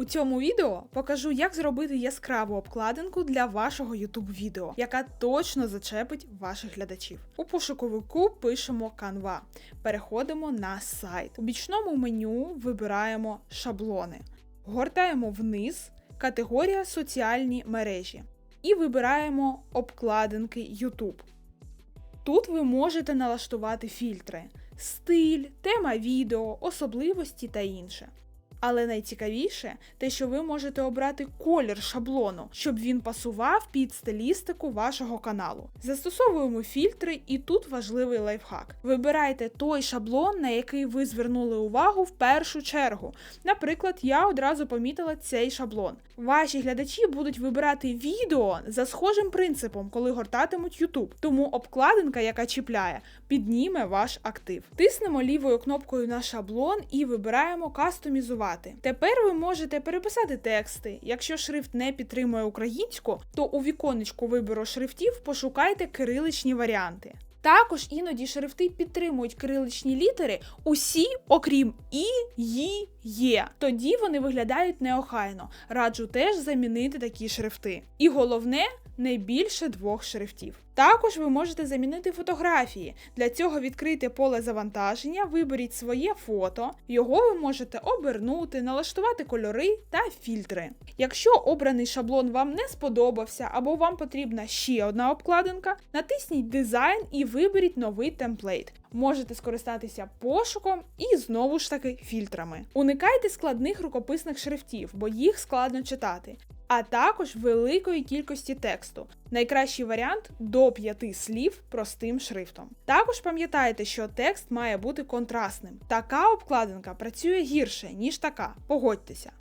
У цьому відео покажу, як зробити яскраву обкладинку для вашого YouTube відео, яка точно зачепить ваших глядачів. У пошуковику пишемо Canva. Переходимо на сайт. У бічному меню вибираємо шаблони, гортаємо вниз, категорія соціальні мережі і вибираємо обкладинки YouTube. Тут ви можете налаштувати фільтри, стиль, тема відео, особливості та інше. Але найцікавіше те, що ви можете обрати колір шаблону, щоб він пасував під стилістику вашого каналу. Застосовуємо фільтри, і тут важливий лайфхак. Вибирайте той шаблон, на який ви звернули увагу в першу чергу. Наприклад, я одразу помітила цей шаблон. Ваші глядачі будуть вибирати відео за схожим принципом, коли гортатимуть YouTube. Тому обкладинка, яка чіпляє, підніме ваш актив. Тиснемо лівою кнопкою на шаблон і вибираємо кастомізувати. Тепер ви можете переписати тексти. Якщо шрифт не підтримує українську, то у віконечку вибору шрифтів пошукайте кириличні варіанти. Також іноді шрифти підтримують кириличні літери усі, окрім і, ї, є. Тоді вони виглядають неохайно. Раджу теж замінити такі шрифти. І головне не більше двох шрифтів. Також ви можете замінити фотографії. Для цього відкрийте поле завантаження, виберіть своє фото, його ви можете обернути, налаштувати кольори та фільтри. Якщо обраний шаблон вам не сподобався або вам потрібна ще одна обкладинка, натисніть дизайн і виберіть новий темплейт. Можете скористатися пошуком і знову ж таки фільтрами. Уникайте складних рукописних шрифтів, бо їх складно читати. А також великої кількості тексту. Найкращий варіант до 5 слів простим шрифтом. Також пам'ятайте, що текст має бути контрастним. Така обкладинка працює гірше, ніж така. Погодьтеся.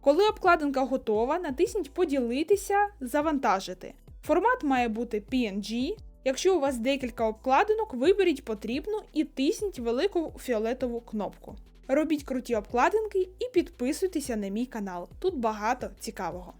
Коли обкладинка готова, натисніть Поділитися, завантажити. Формат має бути PNG. Якщо у вас декілька обкладинок, виберіть потрібну і тисніть велику фіолетову кнопку. Робіть круті обкладинки і підписуйтеся на мій канал. Тут багато цікавого.